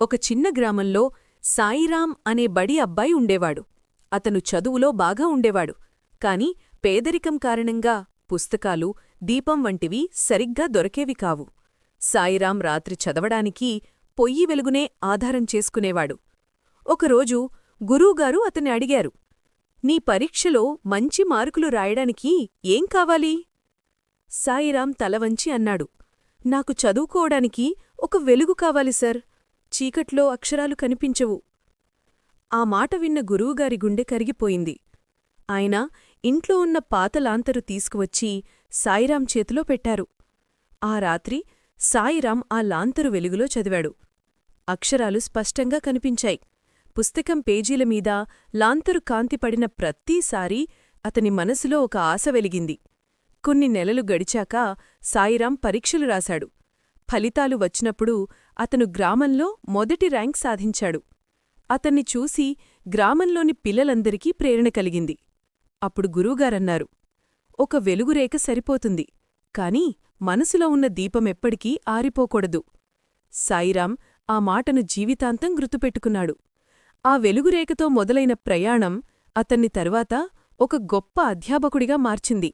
ఒక చిన్న గ్రామంలో సాయిరాం అనే బడి అబ్బాయి ఉండేవాడు. అతను చదువులో బాగా ఉండేవాడు. కాని పేదరికం కారణంగా పుస్తకాలు దీపం వంటివి సరిగ్గా దొరకేవి కావు. సాయిరాం రాత్రి చదవడానికి పొయ్యి వెలుగునే ఆధారం చేసుకునేవాడు. ఒకరోజు గురూగారు అతన్ని అడిగారు నీ పరీక్షలో మంచి మార్కులు రాయడానికి ఏం కావాలి? సాయిరాం తలవంచి అన్నాడు నాకు చదువుకోవడానికి ఒక వెలుగు కావాలి సార్. చీకట్లో అక్షరాలు కనిపించవు. ఆ మాట విన్న గురువుగారి గుండె కరిగిపోయింది. ఆయన ఇంట్లో ఉన్న పాత లాంతరు తీసుకువచ్చి సాయిరాం చేతిలో పెట్టారు. ఆ రాత్రి సాయిరాం ఆ లాంతరు వెలుగులో చదివాడు. అక్షరాలు స్పష్టంగా కనిపించాయి. పుస్తకం పేజీల మీద లాంతరు కాంతి పడిన ప్రత్తిసారీ అతని మనసులో ఒక ఆశ వెలిగింది. కొన్ని నెలలు గడిచాక సాయిరాం పరీక్షలు రాశాడు. ఫలితాలు వచ్చినప్పుడు అతను గ్రామంలో మొదటి ర్యాంక్ సాధించాడు. అతన్ని చూసి గ్రామంలోని పిల్లలందరికీ ప్రేరణ కలిగింది. అప్పుడు గురువుగారన్నారు ఒక వెలుగురేఖ సరిపోతుంది కాని మనసులో ఉన్న దీపమెప్పటికీ ఆరిపోకూడదు. సాయిరాం ఆ మాటను జీవితాంతం గుర్తుపెట్టుకున్నాడు. ఆ వెలుగురేఖతో మొదలైన ప్రయాణం అతన్ని తరువాత ఒక గొప్ప అధ్యాపకుడిగా మార్చింది.